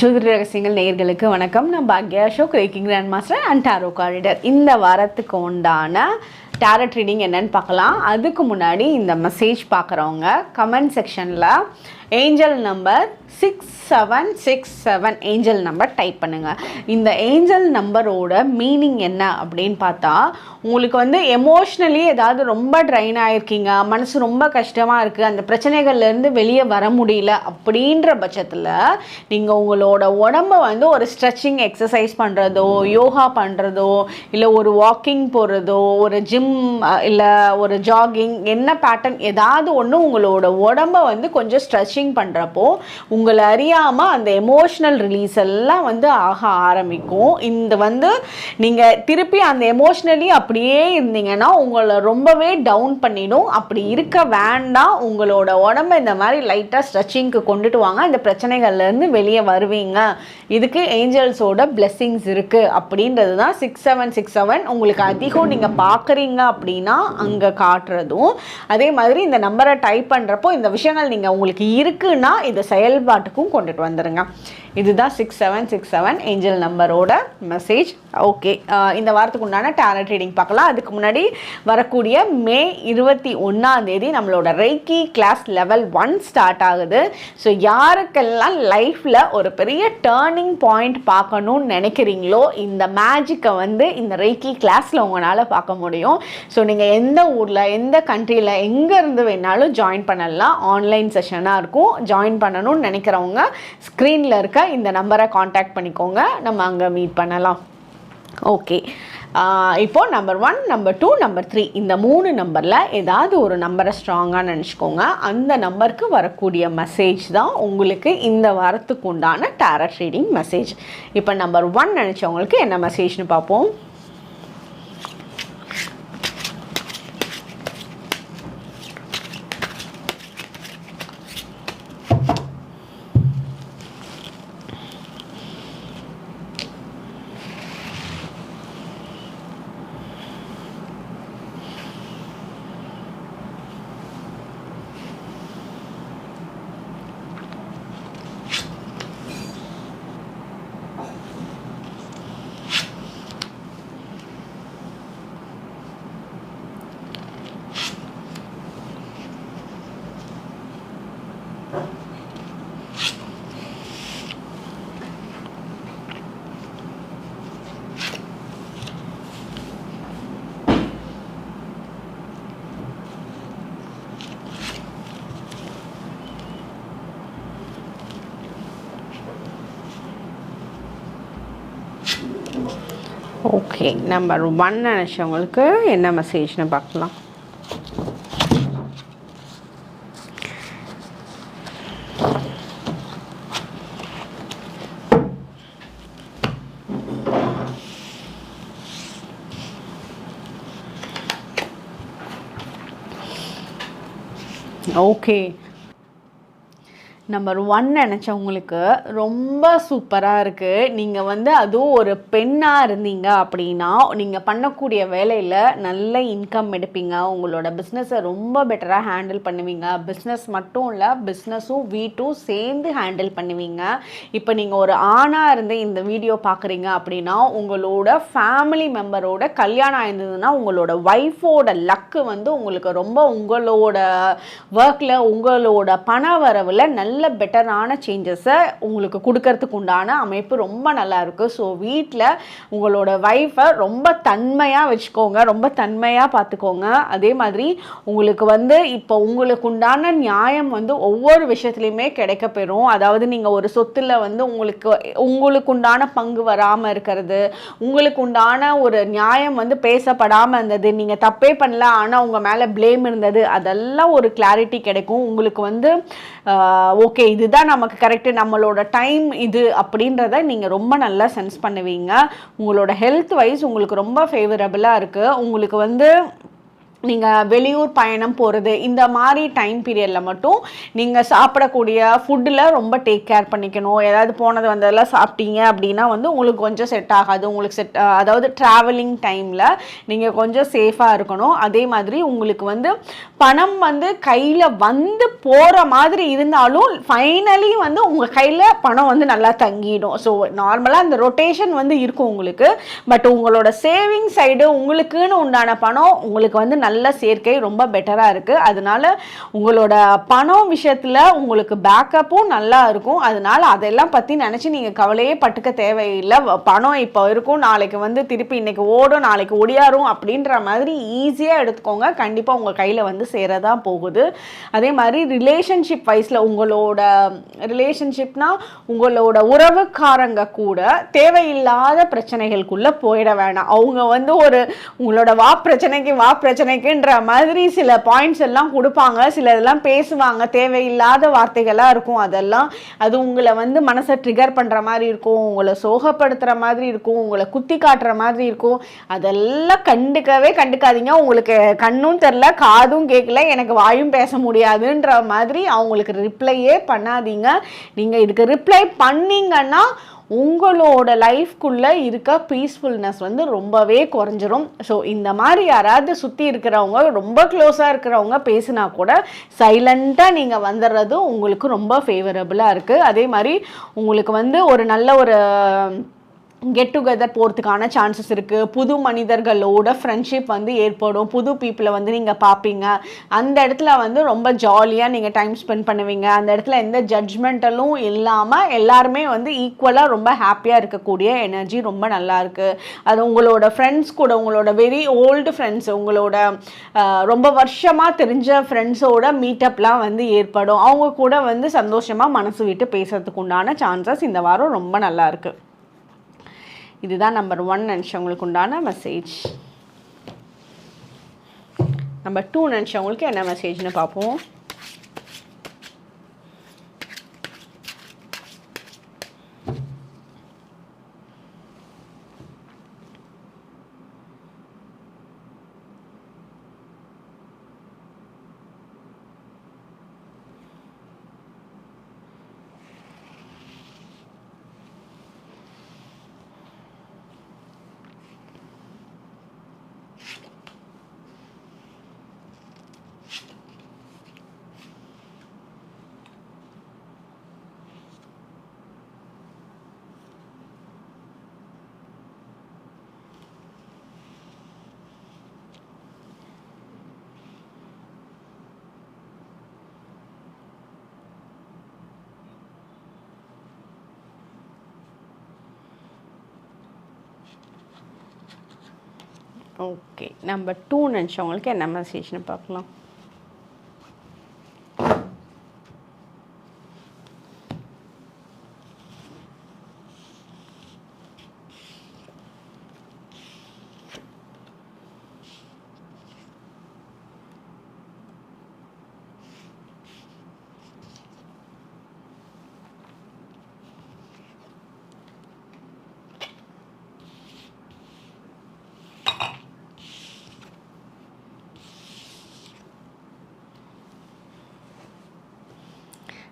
ஜோதிட ரகசியங்கள் நேயர்களுக்கு வணக்கம். நான் Bhagya Ashok reiki grand master and tarot card reader இந்த வாரத்துக்கு உண்டான டேரட் ரீடிங் என்னன்னு பார்க்கலாம். அதுக்கு முன்னாடி இந்த மெசேஜ் பார்க்குறவங்க கமெண்ட் செக்ஷனில் angel number six seven six seven angel number type பண்ணுங்கள் இந்த ஏஞ்சல் நம்பரோட மீனிங் என்ன அப்படின்னு பார்த்தா உங்களுக்கு வந்து எமோஷ்னலி ஏதாவது ரொம்ப ட்ரைன் ஆகிருக்கீங்க மனசு ரொம்ப கஷ்டமாக இருக்குது அந்த பிரச்சனைகள்லேருந்து வெளியே வர முடியல அப்படின்ற பட்சத்தில் நீங்கள் உங்களோட உடம்ப வந்து ஒரு ஸ்ட்ரெச்சிங் எக்ஸசைஸ் பண்ணுறதோ யோகா பண்ணுறதோ இல்லை ஒரு வாக்கிங் போகிறதோ ஒரு ஜிம் இல்லை ஒரு ஜாகிங் என்ன பேட்டர்ன் ஏதாவது ஒன்று உங்களோட உடம்ப வந்து கொஞ்சம் ஸ்ட்ரெச்சிங் பண்ணுறப்போ உங்கள் உங்களை அறியாமல் அந்த எமோஷ்னல் ரிலீஸ் எல்லாம் வந்து ஆக ஆரம்பிக்கும். இந்த வந்து நீங்கள் திருப்பி அந்த எமோஷ்னலி அப்படியே இருந்தீங்கன்னா உங்களை ரொம்பவே டவுன் பண்ணிடும். அப்படி இருக்க வேண்டாம். உங்களோட உடம்ப இந்த மாதிரி லைட்டாக ஸ்ட்ரெச்சிங்க்கு கொண்டுட்டு வாங்க. இந்த பிரச்சனைகள்லேருந்து வெளியே வருவீங்க. இதுக்கு ஏஞ்சல்ஸோட பிளெஸ்ஸிங்ஸ் இருக்குது அப்படின்றது தான் சிக்ஸ் செவன் சிக்ஸ் செவன் உங்களுக்கு அதிகம் நீங்கள் பார்க்குறீங்க அப்படின்னா அங்கே காட்டுறதும். அதே மாதிரி இந்த நம்பரை டைப் பண்ணுறப்போ இந்த விஷயங்கள் நீங்கள் உங்களுக்கு இருக்குன்னா இதை செயல்பாட்டுக்கும் கொண்டுட்டு வந்துடுங்க இதுதான் six seven six seven angel நம்பரோட மெசேஜ் ஓகே இந்த வாரத்துக்கு உண்டான டேலண்ட் ரீடிங் பார்க்கலாம். அதுக்கு முன்னாடி வரக்கூடிய மே இருபத்தி ஒன்றாம் தேதி நம்மளோட reiki class level one start ஆகுது. ஸோ யாருக்கெல்லாம் லைஃப்பில் ஒரு பெரிய டேர்னிங் பாயிண்ட் பார்க்கணும்னு நினைக்கிறீங்களோ இந்த மேஜிக்கை வந்து இந்த ரெய்கி கிளாஸில் உங்களால் பார்க்க முடியும். ஸோ நீங்கள் எந்த ஊரில் எந்த கண்ட்ரியில் எங்கே இருந்து வேணாலும் ஜாயின் பண்ணலாம். ஆன்லைன் செஷனாக இருக்கும். ஜாயின் பண்ணணும்னு நினைக்கிறவங்க ஸ்க்ரீனில் இருக்க இந்த நம்பரை காண்டாக்ட் பண்ணிக்கோங்க. நம்ம அங்கே மீட் பண்ணலாம். ஓகே இப்போது number one number two number three இந்த மூணு நம்பரில் ஏதாவது ஒரு நம்பரை ஸ்ட்ராங்காக நினச்சிக்கோங்க. அந்த நம்பருக்கு வரக்கூடிய மெசேஜ் தான் உங்களுக்கு இந்த வாரத்துக்கு உண்டான டேரட் ரீடிங் மெசேஜ் இப்போ நம்பர் ஒன் நினச்சவங்களுக்கு என்ன மெசேஜ்னு பார்ப்போம். ஓகே நம்பர் ஒன் நினச்சவங்களுக்கு என்ன மெசேஜ்னு பார்க்கலாம். ஓகே நம்பர் ஒன் நினச்சவங்களுக்கு ரொம்ப சூப்பராக இருக்குது நீங்கள் வந்து அதுவும் ஒரு பெண்ணாக இருந்தீங்க அப்படின்னா நீங்கள் பண்ணக்கூடிய வேலையில் நல்ல இன்கம் எடுப்பீங்க. உங்களோட பிஸ்னஸை ரொம்ப பெட்டராக ஹேண்டில் பண்ணுவீங்க. பிஸ்னஸ் மட்டும் இல்லை பிஸ்னஸும் வீட்டும் சேர்ந்து ஹேண்டில் பண்ணுவீங்க. இப்போ நீங்கள் ஒரு ஆணாக இருந்து இந்த வீடியோ பார்க்குறீங்க அப்படின்னா உங்களோட ஃபேமிலி மெம்பரோட கல்யாணம் ஆயிருந்ததுன்னா உங்களோட ஒய்ஃபோட லக்கு வந்து உங்களுக்கு ரொம்ப உங்களோட ஒர்க்கில் உங்களோட பண வரவில் நல்ல பெட்டரான சேஞ்சஸை உங்களுக்கு கொடுக்கறதுக்கு உண்டான அமைப்பு ரொம்ப நல்லா இருக்குது ஸோ வீட்டில் உங்களோட ஒய்ஃபை ரொம்ப தன்மையாக வச்சுக்கோங்க. ரொம்ப தன்மையாக பார்த்துக்கோங்க அதே மாதிரி உங்களுக்கு வந்து இப்போ உங்களுக்கு உண்டான நியாயம் வந்து ஒவ்வொரு விஷயத்துலையுமே கிடைக்க பெறும். அதாவது நீங்கள் ஒரு சொத்தில் வந்து உங்களுக்கு உங்களுக்கு உண்டான பங்கு வராமல் இருக்கிறது உங்களுக்கு உண்டான ஒரு நியாயம் வந்து பேசப்படாமல் இருந்தது நீங்கள் தப்பே பண்ணல ஆனால் உங்கள் மேலே ப்ளேம் இருந்தது அதெல்லாம் ஒரு கிளாரிட்டி கிடைக்கும். உங்களுக்கு வந்து ஓகே இதுதான் நமக்கு கரெக்டு நம்மளோட டைம் இது அப்படின்றத நீங்கள் ரொம்ப நல்லா சென்ஸ் பண்ணுவீங்க. உங்களோட ஹெல்த் வைஸ் உங்களுக்கு ரொம்ப ஃபேவரபுளாக இருக்குது உங்களுக்கு வந்து நீங்கள் வெளியூர் பயணம் போகிறது இந்த மாதிரி டைம் பீரியடில் மட்டும் நீங்கள் சாப்பிடக்கூடிய ஃபுட்டில் ரொம்ப டேக் கேர் பண்ணிக்கணும். ஏதாவது போனது வந்ததெல்லாம் சாப்பிட்டீங்க அப்படின்னா வந்து உங்களுக்கு கொஞ்சம் செட் ஆகாது. உங்களுக்கு செட் அதாவது ட்ராவலிங் டைமில் நீங்கள் கொஞ்சம் சேஃபாக இருக்கணும். அதே மாதிரி உங்களுக்கு வந்து பணம் வந்து கையில் வந்து போகிற மாதிரி இருந்தாலும் ஃபைனலி வந்து உங்கள் கையில் பணம் வந்து நல்லா தங்கிடும். ஸோ நார்மலாக அந்த ரொட்டேஷன் வந்து இருக்கும் உங்களுக்கு. பட் உங்களோட சேவிங் சைடு உங்களுக்குன்னு உண்டான பணம் உங்களுக்கு வந்து நல்லா நல்ல சேர்க்கை ரொம்ப பெட்டராக இருக்குது அதனால் உங்களோட பணம் விஷயத்தில் உங்களுக்கு பேக்கப்பும் நல்லா இருக்கும். அதனால் அதெல்லாம் பற்றி நினச்சி நீங்கள் கவலையே பட்டுக்க தேவையில்லை. பணம் இப்போ இருக்கும். நாளைக்கு வந்து திருப்பி இன்றைக்கி ஓடும். நாளைக்கு ஒடியாரும் அப்படின்ற மாதிரி ஈஸியாக எடுத்துக்கோங்க. கண்டிப்பாக உங்கள் கையில் வந்து சேரதான் போகுது. அதே மாதிரி ரிலேஷன்ஷிப் வைஸில் உங்களோட ரிலேஷன்ஷிப்னால் உங்களோட உறவுக்காரங்க கூட தேவையில்லாத பிரச்சனைகளுக்குள்ளே போயிட வேணாம். அவங்க வந்து ஒரு உங்களோட வா பிரச்சனைக்கு வா பிரச்சனை எனக்குன்ற மாதிரி சில பாயிண்ட்ஸ் எல்லாம் கொடுப்பாங்க. சில இதெல்லாம் பேசுவாங்க. தேவையில்லாத வார்த்தைகளாக இருக்கும் அதெல்லாம். அது உங்களை வந்து மனசை ட்ரிகர் பண்ணுற மாதிரி இருக்கும். உங்களை சோகப்படுத்துகிற மாதிரி இருக்கும். உங்களை குத்தி காட்டுற மாதிரி இருக்கும். அதெல்லாம் கண்டுக்கவே கண்டுக்காதீங்க. உங்களுக்கு கண்ணும் தெரில காதும் கேட்கல எனக்கு வாயும் பேச முடியாதுன்ற மாதிரி அவங்களுக்கு ரிப்ளையே பண்ணாதீங்க. நீங்கள் இதுக்கு ரிப்ளை பண்ணீங்கன்னா உங்களோட லைஃப்குள்ளே இருக்க பீஸ்ஃபுல்னஸ் வந்து ரொம்பவே குறைஞ்சிரும். ஸோ இந்த மாதிரி யாராவது சுற்றி இருக்கிறவங்க ரொம்ப க்ளோஸாக இருக்கிறவங்க பேசினா கூட சைலண்ட்டாக நீங்கள் வந்துடுறது உங்களுக்கு ரொம்ப ஃபேவரபுளாக இருக்குது அதே மாதிரி உங்களுக்கு வந்து ஒரு நல்ல ஒரு கெட் டுகெதர் போகிறதுக்கான சான்சஸ் இருக்குது புது மனிதர்களோட ஃப்ரெண்ட்ஷிப் வந்து ஏற்படும். புது பீப்புளை வந்து நீங்கள் பார்ப்பீங்க. அந்த இடத்துல வந்து ரொம்ப ஜாலியாக நீங்கள் டைம் ஸ்பெண்ட் பண்ணுவீங்க. அந்த இடத்துல எந்த ஜட்ஜ்மெண்டலும் இல்லாமல் எல்லாருமே வந்து ஈக்குவலாக ரொம்ப ஹாப்பியாக இருக்கக்கூடிய எனர்ஜி ரொம்ப நல்லாயிருக்கு அது உங்களோட ஃப்ரெண்ட்ஸ் கூட உங்களோட வெரி ஓல்டு ஃப்ரெண்ட்ஸ் உங்களோட ரொம்ப வருஷமாக தெரிஞ்ச ஃப்ரெண்ட்ஸோட மீட்டப்லாம் வந்து ஏற்படும். அவங்க கூட வந்து சந்தோஷமாக மனசு விட்டு பேசுறதுக்கு உண்டான சான்சஸ் இந்த வாரம் ரொம்ப நல்லாயிருக்கு இதுதான் நம்பர் ஒன் நினச்சவங்களுக்கு உண்டான மெசேஜ் நம்பர் டூ நினச்சவங்களுக்கு என்ன மெசேஜ்னு பார்ப்போம். ஓகே நம்பர் டூ நினச்சவங்களுக்கு என்ன மெசேஜ்னு பார்க்கலாம்.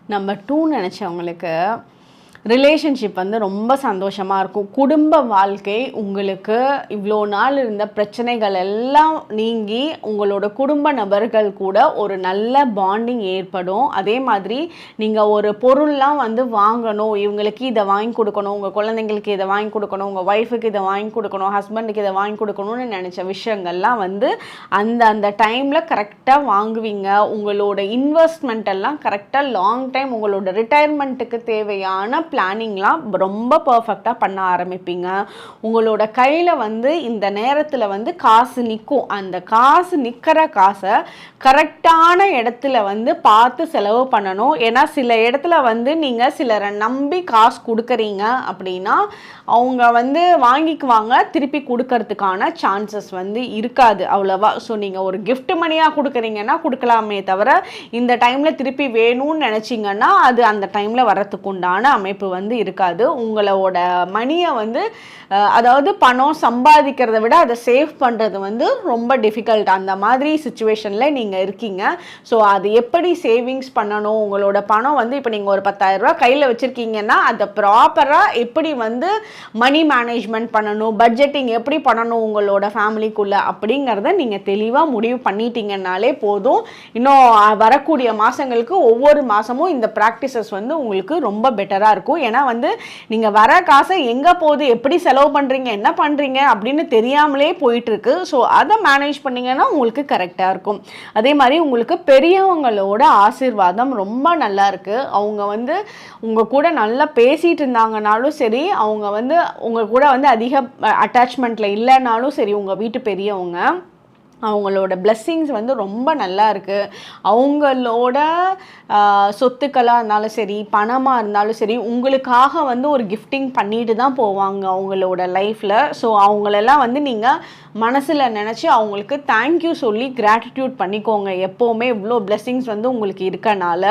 நம்பர் டூ நினச்சவங்களுக்கு ரிலேஷன்ஷிப் வந்து ரொம்ப சந்தோஷமாக இருக்கும். குடும்ப வாழ்க்கை உங்களுக்கு இவ்வளோ நாள் இருந்த பிரச்சனைகள் எல்லாம் நீங்கி உங்களோட குடும்ப நபர்கள் கூட ஒரு நல்ல பாண்டிங் ஏற்படும். அதே மாதிரி நீங்கள் ஒரு பொருள்லாம் வந்து வாங்கணும். இவங்களுக்கு இதை வாங்கி கொடுக்கணும். உங்கள் குழந்தைங்களுக்கு இதை வாங்கி கொடுக்கணும். உங்கள் ஒய்ஃபுக்கு இதை வாங்கி கொடுக்கணும். ஹஸ்பண்டுக்கு இதை வாங்கி கொடுக்கணும்னு நினச்ச விஷயங்கள்லாம் வந்து அந்த அந்த டைமில் கரெக்டாக வாங்குவீங்க. உங்களோட இன்வெஸ்ட்மெண்ட் எல்லாம் கரெக்டாக லாங் டைம் உங்களோட ரிட்டையர்மெண்ட்டுக்கு தேவையான பிளானிங்லாம் ரொம்ப பர்ஃபெக்டாக பண்ண ஆரம்பிப்பீங்க. உங்களோட கையில் வந்து இந்த நேரத்தில் வந்து காசு நிற்கும் அந்த காசு நிற்கிற காசை கரெக்டான இடத்துல வந்து பார்த்து செலவு பண்ணணும். ஏன்னா சில இடத்துல வந்து நீங்கள் சிலரை நம்பி காசு கொடுக்குறீங்க அப்படின்னா அவங்க வந்து வாங்கிக்குவாங்க. திருப்பி கொடுக்கறதுக்கான சான்சஸ் வந்து இருக்காது அவ்வளோவா. ஸோ நீங்கள் ஒரு கிஃப்ட் மணியாக கொடுக்குறீங்கன்னா கொடுக்கலாமே தவிர இந்த டைமில் திருப்பி வேணும்னு நினச்சிங்கன்னா அது அந்த டைமில் வரத்துக்கு உண்டான அமைப்பு வாய்ப்பு வந்து இருக்காது. உங்களோட மணியை வந்து அதாவது பணம் சம்பாதிக்கிறத விட அதை சேவ் பண்ணுறது வந்து ரொம்ப டிஃபிகல்ட் அந்த மாதிரி சுச்சுவேஷனில் நீங்கள் இருக்கீங்க. ஸோ அது எப்படி சேவிங்ஸ் பண்ணணும்? உங்களோட பணம் வந்து இப்போ நீங்கள் ஒரு 10000 ரூபாய் கையில் வச்சுருக்கீங்கன்னா அதை ப்ராப்பராக எப்படி வந்து மணி மேனேஜ்மெண்ட் பண்ணணும்? பட்ஜெட்டிங் எப்படி பண்ணணும் உங்களோட ஃபேமிலிக்குள்ளே அப்படிங்கிறத நீங்கள் தெளிவாக முடிவு பண்ணிட்டீங்கன்னாலே போதும். இன்னும் வரக்கூடிய மாதங்களுக்கு ஒவ்வொரு மாதமும் இந்த ப்ராக்டிசஸ் வந்து உங்களுக்கு ரொம்ப பெட்டராக இருக்கும். ஏன்னா வந்து நீங்கள் வர காசை எங்கே போகுது எப்படி செலவு பண்ணுறீங்க என்ன பண்ணுறீங்க அப்படின்னு தெரியாமலே போயிட்டுருக்கு. ஸோ அதை மேனேஜ் பண்ணிங்கன்னா உங்களுக்கு கரெக்டாக இருக்கும். அதே மாதிரி உங்களுக்கு பெரியவங்களோட ஆசீர்வாதம் ரொம்ப நல்லா இருக்குது அவங்க வந்து உங்கள் கூட நல்லா பேசிகிட்டு இருந்தாங்கனாலும் சரி அவங்க வந்து உங்கள் கூட வந்து அதிக அட்டாச்மெண்ட்டில் இல்லைனாலும் சரி உங்கள் வீட்டு பெரியவங்க அவங்களோட பிளெஸ்ஸிங்ஸ் வந்து ரொம்ப நல்லா இருக்குது அவங்களோட சொத்துக்களாக இருந்தாலும் சரி பணமாக இருந்தாலும் சரி உங்களுக்காக வந்து ஒரு கிஃப்டிங் பண்ணிட்டு தான் போவாங்க அவங்களோட லைஃப்பில் ஸோ அவங்களெல்லாம் வந்து நீங்கள் மனசில் நினச்சி அவங்களுக்கு தேங்க்யூ சொல்லி கிராட்டிடியூட் பண்ணிக்கோங்க. எப்போவுமே இவ்வளோ பிளெஸ்ஸிங்ஸ் வந்து உங்களுக்கு இருக்கனால.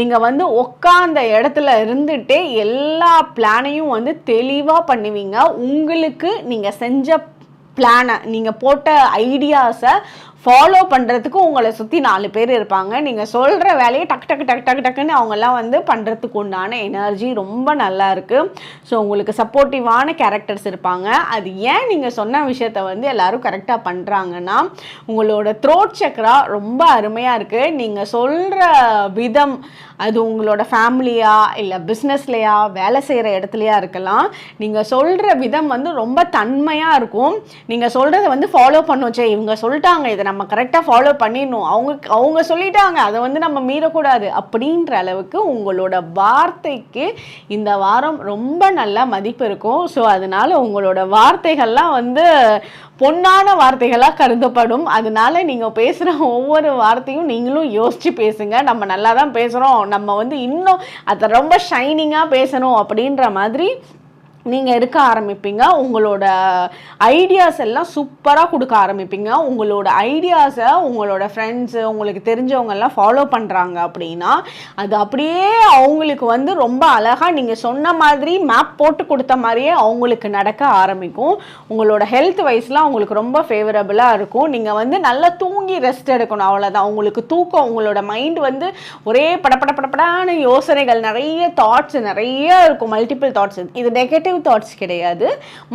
நீங்கள் வந்து உட்காந்த இடத்துல இருந்துகிட்டே எல்லா பிளானையும் வந்து தெளிவாக பண்ணுவீங்க. உங்களுக்கு நீங்கள் செஞ்ச பிளானை நீங்கள் போட்ட ஐடியாஸை ஃபாலோ பண்ணுறதுக்கு உங்களை சுற்றி நாலு பேர் இருப்பாங்க. நீங்கள் சொல்கிற வேலையை டக்கு டக்கு டக்கு டக்கு டக்குன்னு அவங்கெல்லாம் வந்து பண்ணுறதுக்கு உண்டான எனர்ஜி ரொம்ப நல்லா இருக்குது ஸோ உங்களுக்கு சப்போர்ட்டிவான கேரக்டர்ஸ் இருப்பாங்க. அது ஏன் நீங்கள் சொன்ன விஷயத்த வந்து எல்லோரும் கரெக்டாக பண்ணுறாங்கன்னா உங்களோட த்ரோட் சக்கரா ரொம்ப அருமையாக இருக்குது நீங்கள் சொல்கிற விதம் அது உங்களோட ஃபேமிலியா இல்லை பிஸ்னஸ்லையா வேலை செய்கிற இடத்துலையா இருக்கலாம். நீங்கள் சொல்கிற விதம் வந்து ரொம்ப தன்மையாக இருக்கும். நீங்கள் சொல்கிறத வந்து ஃபாலோ பண்ணும் சே இவங்க சொல்லிட்டாங்க இதை நம்ம கரெக்டாக ஃபாலோ பண்ணிடணும். அவங்க அவங்க சொல்லிட்டாங்க. அதை வந்து நம்ம மீறக்கூடாது. அப்படின்ற அளவுக்கு உங்களோட வார்த்தைக்கு இந்த வாரம் ரொம்ப நல்ல மதிப்பு இருக்கும். ஸோ அதனால உங்களோட வார்த்தைகள்லாம் வந்து பொன்னான வார்த்தைகளாக கருதப்படும். அதனால நீங்கள் பேசுகிற ஒவ்வொரு வார்த்தையும் நீங்களும் யோசித்து பேசுங்க. நம்ம நல்லா தான் பேசுகிறோம் நம்ம வந்து இன்னும் அதை ரொம்ப ஷைனிங்காக பேசணும் அப்படின்ற மாதிரி நீங்கள் இருக்க ஆரம்பிப்பீங்க. உங்களோட ஐடியாஸ் எல்லாம் சூப்பராக கொடுக்க ஆரம்பிப்பீங்க. உங்களோட ஐடியாஸை உங்களோட ஃப்ரெண்ட்ஸு உங்களுக்கு தெரிஞ்சவங்க எல்லாம் ஃபாலோ பண்ணுறாங்க அப்படின்னா அது அப்படியே அவங்களுக்கு வந்து ரொம்ப அழகாக நீங்கள் சொன்ன மாதிரி மேப் போட்டு கொடுத்த மாதிரியே அவங்களுக்கு நடக்க ஆரம்பிக்கும். உங்களோட ஹெல்த் வைஸ்லாம் அவங்களுக்கு ரொம்ப ஃபேவரபுளாக இருக்கும். நீங்கள் வந்து நல்லா தூங்கி ரெஸ்ட் எடுக்கணும். அவ்வளோதான் உங்களுக்கு தூக்கம் உங்களோட மைண்ட் வந்து ஒரே படபட படபடான யோசனைகள் நிறைய தாட்ஸ் நிறைய இருக்கும். மல்டிபிள் தாட்ஸ் இது நெகட்டிவ் தாட்ஸ் கிடையாது.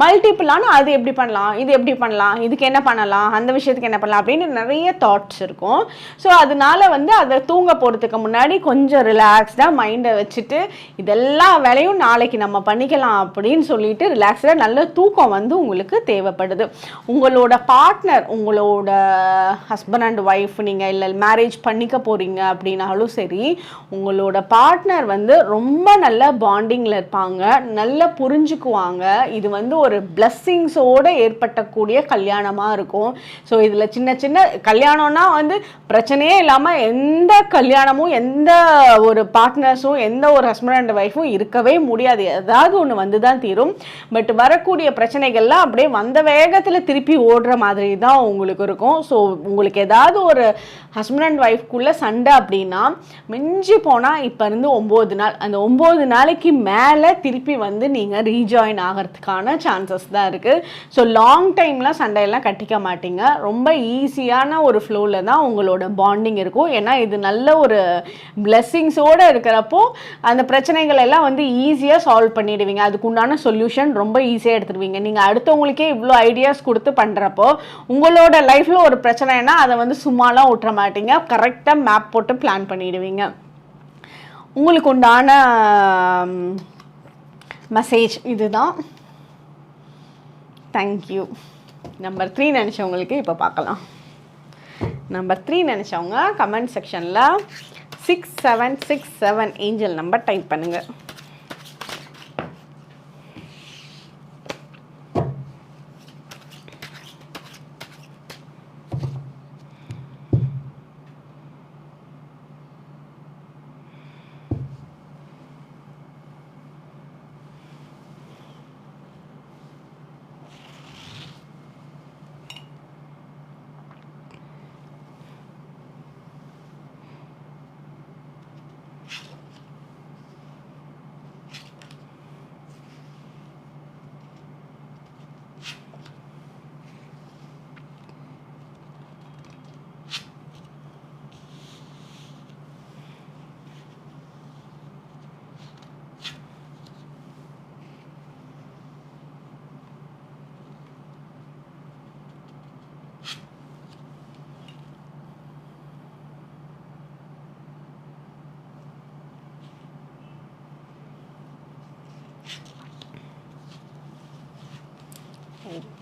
மல்டிப்புளான அது எப்படி பண்ணலாம்? இது எப்படி பண்ணலாம்? இதுக்கு என்ன பண்ணலாம்? அந்த விஷயத்துக்கு என்ன பண்ணலாம்? அப்படின்னு நிறைய தாட்ஸ் இருக்கும். ஸோ அதனால வந்து அதை தூங்க போகிறதுக்கு முன்னாடி கொஞ்சம் ரிலாக்ஸ்டாக மைண்டை வச்சுட்டு இதெல்லா வேலையும் நாளைக்கு நம்ம பண்ணிக்கலாம் அப்படின்னு சொல்லிட்டு ரிலாக்ஸ்டாக நல்ல தூக்கம் வந்து உங்களுக்கு தேவைப்படுது. உங்களோட பார்ட்னர் உங்களோட ஹஸ்பண்ட் அண்ட் ஒய்ஃப் நீங்கள் இல்லை மேரேஜ் பண்ணிக்க போகிறீங்க அப்படின்னாலும் சரி உங்களோட பார்ட்னர் வந்து ரொம்ப நல்ல பாண்டிங்கில் இருப்பாங்க. நல்ல புரிஞ்சுக்குவாங்க. இது வந்து ஒரு பிளஸ்ஸிங்ஸோடு ஏற்பட்டக்கூடிய கல்யாணமாக இருக்கும். ஸோ இதில் சின்ன சின்ன கல்யாணம்னா வந்து பிரச்சனையே இல்லாமல் எந்த கல்யாணமும் எந்த ஒரு பார்ட்னர்ஸும் எந்த ஒரு ஹஸ்பண்ட் அண்ட் ஒய்ஃபும் இருக்கவே முடியாது. ஏதாவது ஒன்று வந்து தான் தீரும். பட் வரக்கூடிய பிரச்சனைகள்லாம் அப்படியே வந்த வேகத்தில் திருப்பி ஓடுற மாதிரி தான் உங்களுக்கு இருக்கும். ஸோ உங்களுக்கு ஏதாவது ஒரு ஹஸ்பண்ட் அண்ட் ஒய்ஃப்குள்ளே சண்டை அப்படின்னா மிஞ்சி போனால் இப்போ இருந்து ஒம்பது நாள். அந்த ஒம்பது நாளைக்கு மேலே திருப்பி வந்து நீங்கள் ரீஜாயின் ஆகிறதுக்கான சான்சஸ் தான் இருக்குது ஸோ லாங் டைம்லாம் சண்டையெல்லாம் கட்டிக்க மாட்டீங்க. ரொம்ப ஈஸியான ஒரு ஃப்ளோவில் தான் உங்களோட பாண்டிங் இருக்கும். ஏன்னா இது நல்ல ஒரு பிளெஸ்ஸிங்ஸோடு இருக்கிறப்போ அந்த பிரச்சனைகள் எல்லாம் வந்து ஈஸியாக சால்வ் பண்ணிடுவீங்க. அதுக்கு உண்டான சொல்யூஷன் ரொம்ப ஈஸியாக எடுத்துடுவீங்க. நீங்கள் அடுத்தவங்களுக்கே இவ்வளோ ஐடியாஸ் கொடுத்து பண்ணுறப்போ உங்களோட லைஃப்பில் ஒரு பிரச்சனைனா அதை வந்து சும்மாலாம் விட்டுற மாட்டீங்க. கரெக்டாக மேப் போட்டு பிளான் பண்ணிடுவீங்க. உங்களுக்கு உண்டான மெசேஜ் இதுதான். தேங்க்யூ நம்பர் த்ரீ நினச்சவங்களுக்கு இப்போ பார்க்கலாம். நம்பர் த்ரீ நினச்சவங்க கமெண்ட் செக்ஷனில் six seven six seven angel number type பண்ணுங்கள்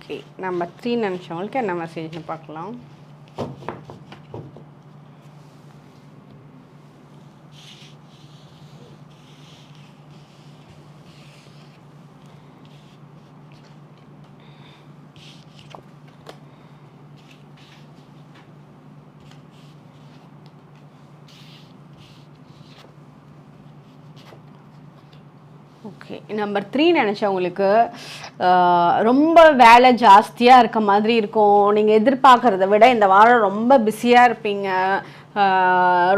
ஓகே நம்ம த்ரீ நிமிஷங்களுக்கு என்ன மெசேஜ்னு பார்க்கலாம். ஓகே நம்பர் த்ரீ நினச்சவங்களுக்கு ரொம்ப வேலை ஜாஸ்தியாக இருக்க மாதிரி இருக்கும். நீங்கள் எதிர்பார்க்குறத விட இந்த வாரம் ரொம்ப பிஸியாக இருப்பீங்க.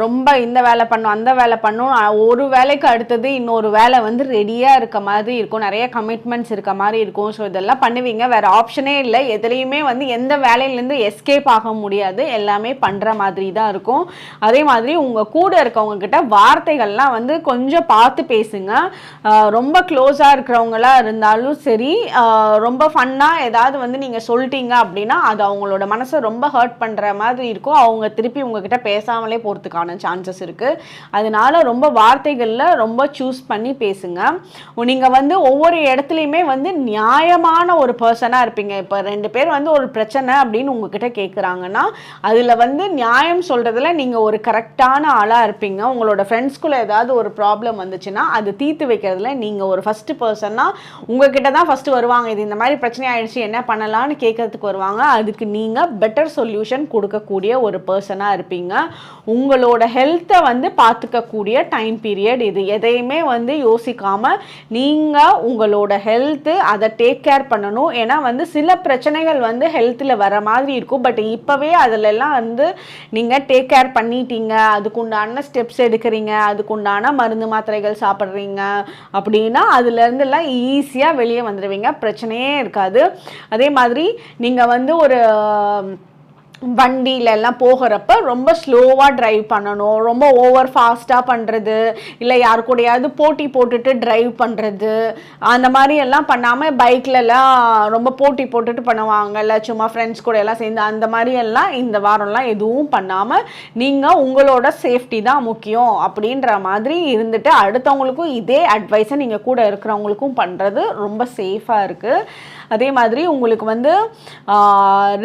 ரொம்ப இந்த வேலை பண்ணும் அந்த வேலை பண்ணும். ஒரு வேலைக்கு அடுத்தது இன்னொரு வேலை வந்து ரெடியாக இருக்க மாதிரி இருக்கும். நிறைய கமிட்மெண்ட்ஸ் இருக்க மாதிரி இருக்கும். ஸோ இதெல்லாம் பண்ணுவீங்க. வேறு ஆப்ஷனே இல்லை. எதுலேயுமே வந்து எந்த வேலையிலேருந்து எஸ்கேப் ஆக முடியாது. எல்லாமே பண்ணுற மாதிரி தான் இருக்கும். அதே மாதிரி உங்கள் கூட இருக்கவங்கக்கிட்ட வார்த்தைகள்லாம் வந்து கொஞ்சம் பார்த்து பேசுங்க. ரொம்ப க்ளோஸாக இருக்கிறவங்களா இருந்தாலும் சரி ரொம்ப ஃபன்னாக ஏதாவது வந்து நீங்கள் சொல்லிட்டீங்க அப்படின்னா அது அவங்களோட மனசை ரொம்ப ஹர்ட் பண்ணுற மாதிரி இருக்கும். அவங்க திருப்பி உங்ககிட்ட பேசாமலே போகிறதுக்கான சான்சஸ் இருக்குது அதனால ரொம்ப வார்த்தைகளில் ரொம்ப சூஸ் பண்ணி பேசுங்க. நீங்கள் வந்து ஒவ்வொரு இடத்துலையுமே வந்து நியாயமான ஒரு பர்சனாக இருப்பீங்க. இப்போ ரெண்டு பேர் வந்து ஒரு பிரச்சனை அப்படின்னு உங்ககிட்ட கேட்குறாங்கன்னா அதில் வந்து நியாயம் சொல்கிறதுல நீங்கள் ஒரு கரெக்டான ஆளாக இருப்பீங்க. உங்களோட ஃப்ரெண்ட்ஸ்குள்ளே ஏதாவது ஒரு ப்ராப்ளம் வந்துச்சுன்னா அது தீர்த்து வைக்கிறதுல நீங்கள் ஒரு ஃபஸ்ட்டு பர்சனாக உங்ககிட்ட தான் ஃபஸ்ட்டு வருவாங்க. இது இந்த மாதிரி பிரச்சனை ஆயிடுச்சு என்ன பண்ணலான்னு கேட்கறதுக்கு வருவாங்க. அதுக்கு நீங்கள் பெட்டர் சொல்யூஷன் கொடுக்கக்கூடிய ஒரு பர்சனாக இருப்பீங்க. உங்களோட ஹெல்த்தை வந்து பார்த்துக்கக்கூடிய டைம் பீரியட் இது. எதையுமே வந்து யோசிக்காமல் நீங்கள் உங்களோட ஹெல்த்து அதை டேக் கேர் பண்ணணும். ஏன்னா வந்து சில பிரச்சனைகள் வந்து ஹெல்த்தில் வர மாதிரி இருக்கும். பட் இப்போவே அதிலெல்லாம் வந்து நீங்கள் டேக் கேர் பண்ணிட்டீங்க. அதுக்குண்டான ஸ்டெப்ஸ் எடுக்கிறீங்க. அதுக்குண்டான மருந்து மாத்திரைகள் சாப்பிட்றீங்க. அப்படின்னா அதுலேருந்துலாம் ஈஸியாக வெளியே வந்துடுவீங்க பிரச்சனையே இருக்காது. அதே மாதிரி நீங்கள் வந்து ஒரு வண்டியிலலாம் போகிறப்ப ரொம்ப ஸ்லோவாக ட்ரைவ் பண்ணணும். ரொம்ப ஓவர் ஃபாஸ்ட்டாக பண்ணுறது இல்லை யாரு கூடயாவது போட்டி போட்டுட்டு ட்ரைவ் பண்ணுறது அந்த மாதிரி எல்லாம் பண்ணாமல் பைக்லலாம் ரொம்ப போட்டி போட்டுட்டு பண்ணுவாங்கல்ல. சும்மா ஃப்ரெண்ட்ஸ் கூட எல்லாம் சேர்ந்து அந்த மாதிரி எல்லாம் இந்த வாரம்லாம் எதுவும் பண்ணாமல் நீங்கள் உங்களோட சேஃப்டி தான் முக்கியம் அப்படின்ற மாதிரி இருந்துட்டு அடுத்தவங்களுக்கும் இதே அட்வைஸை நீங்கள் கூட இருக்கிறவங்களுக்கும் பண்ணுறது ரொம்ப சேஃபாக இருக்குது அதே மாதிரி உங்களுக்கு வந்து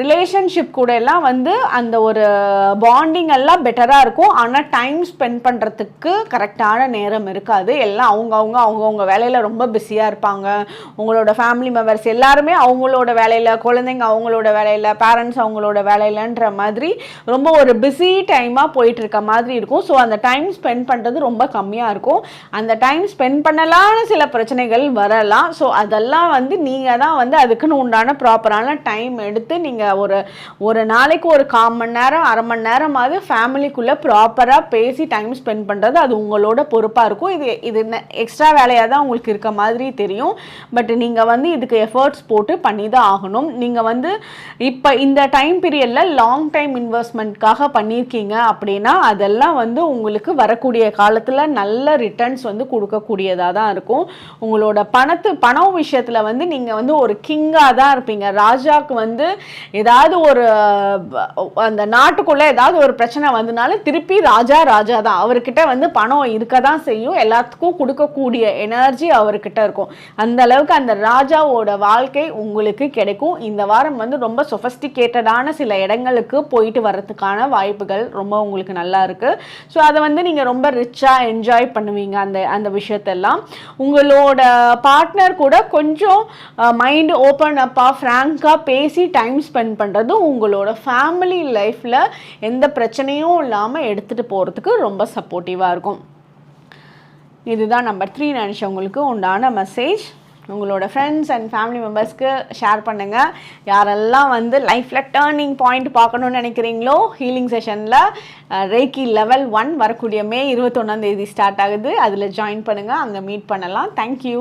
ரிலேஷன்ஷிப் கூட எல்லாம் வந்து அந்த ஒரு பாண்டிங் எல்லாம் பெட்டராக இருக்கும். ஆனால் டைம் ஸ்பெண்ட் பண்ணுறதுக்கு கரெக்டான நேரம் இருக்காது. எல்லாம் அவங்கவுங்க அவங்கவுங்க வேலையில் ரொம்ப பிஸியாக இருப்பாங்க. உங்களோட ஃபேமிலி மெம்பர்ஸ் எல்லாருமே அவங்களோட வேலையில் குழந்தைங்க அவங்களோட வேலையில் பேரண்ட்ஸ் அவங்களோட வேலையிலன்ற மாதிரி ரொம்ப ஒரு பிஸி டைமாக போயிட்டு இருக்க மாதிரி இருக்கும். ஸோ அந்த டைம் ஸ்பெண்ட் பண்ணுறது ரொம்ப கம்மியாக இருக்கும். அந்த டைம் ஸ்பெண்ட் பண்ணலான்னு சில பிரச்சனைகள் வரலாம். ஸோ அதெல்லாம் வந்து நீங்கள் தான் வந்து அதுக்குன்னு உண்டான ப்ராப்பரான டைம் எடுத்து நீங்கள் ஒரு ஒரு நாளைக்கு ஒரு கால் மணி நேரம் அரை மணி நேரமாவது ஃபேமிலிக்குள்ளே ப்ராப்பராக பேசி டைம் ஸ்பெண்ட் பண்ணுறது அது உங்களோட பொறுப்பாக இருக்கும். இது இது எக்ஸ்ட்ரா வேலையாக தான் உங்களுக்கு இருக்க மாதிரி தெரியும். பட் நீங்கள் வந்து இதுக்கு எஃபர்ட்ஸ் போட்டு பண்ணி தான் ஆகணும். நீங்கள் வந்து இப்போ இந்த டைம் பீரியடில் லாங் டைம் இன்வெஸ்ட்மெண்ட்காக பண்ணியிருக்கீங்க அப்படின்னா அதெல்லாம் வந்து உங்களுக்கு வரக்கூடிய காலத்தில் நல்ல ரிட்டர்ன்ஸ் வந்து கொடுக்கக்கூடியதாக தான் இருக்கும். உங்களோட பணத்து பணம் விஷயத்தில் வந்து நீங்கள் வந்து ஒரு கிங்காக தான் இருப்பீங்க. ராஜாவுக்கு வந்து ஏதாவது ஒரு அந்த நாட்டுக்குள்ளே ஏதாவது ஒரு பிரச்சனை வந்தனாலும் திருப்பி ராஜா ராஜா தான். அவர்கிட்ட வந்து பணம் இருக்க தான் செய்யும். எல்லாத்துக்கும் கொடுக்கக்கூடிய எனர்ஜி அவர்கிட்ட இருக்கும். அந்த அளவுக்கு அந்த ராஜாவோட வாழ்க்கை உங்களுக்கு கிடைக்கும். இந்த வாரம் வந்து ரொம்ப சொஃபஸ்டிகேட்டடான சில இடங்களுக்கு போயிட்டு வர்றதுக்கான வாய்ப்புகள் ரொம்ப உங்களுக்கு நல்லா இருக்குது ஸோ அதை வந்து நீங்கள் ரொம்ப ரிச்சாக என்ஜாய் பண்ணுவீங்க அந்த அந்த விஷயத்தெல்லாம். உங்களோட பார்ட்னர் கூட கொஞ்சம் மைண்டு ஓப்பன் அப்பாக ஃப்ராங்காக பேசி டைம் ஸ்பெண்ட் பண்ணுறது உங்களோட ஃபேமிலி லைஃப்பில் எந்த பிரச்சனையும் இல்லாமல் எடுத்துகிட்டு போகிறதுக்கு ரொம்ப சப்போர்ட்டிவாக இருக்கும். இதுதான் நம்பர் த்ரீ நினச்சவங்களுக்கு உண்டான மெசேஜ் உங்களோட ஃப்ரெண்ட்ஸ் அண்ட் ஃபேமிலி மெம்பர்ஸ்க்கு ஷேர் பண்ணுங்கள் யாரெல்லாம் வந்து லைஃப்பில் டேர்னிங் பாயிண்ட் பார்க்கணுன்னு நினைக்கிறீங்களோ ஹீலிங் செஷனில் ரேக்கி லெவல் ஒன் வரக்கூடிய மே இருபத்தொன்னாந்தேதி ஸ்டார்ட் ஆகுது. அதில் ஜாயின் பண்ணுங்கள் அங்கே மீட் பண்ணலாம். தேங்க்யூ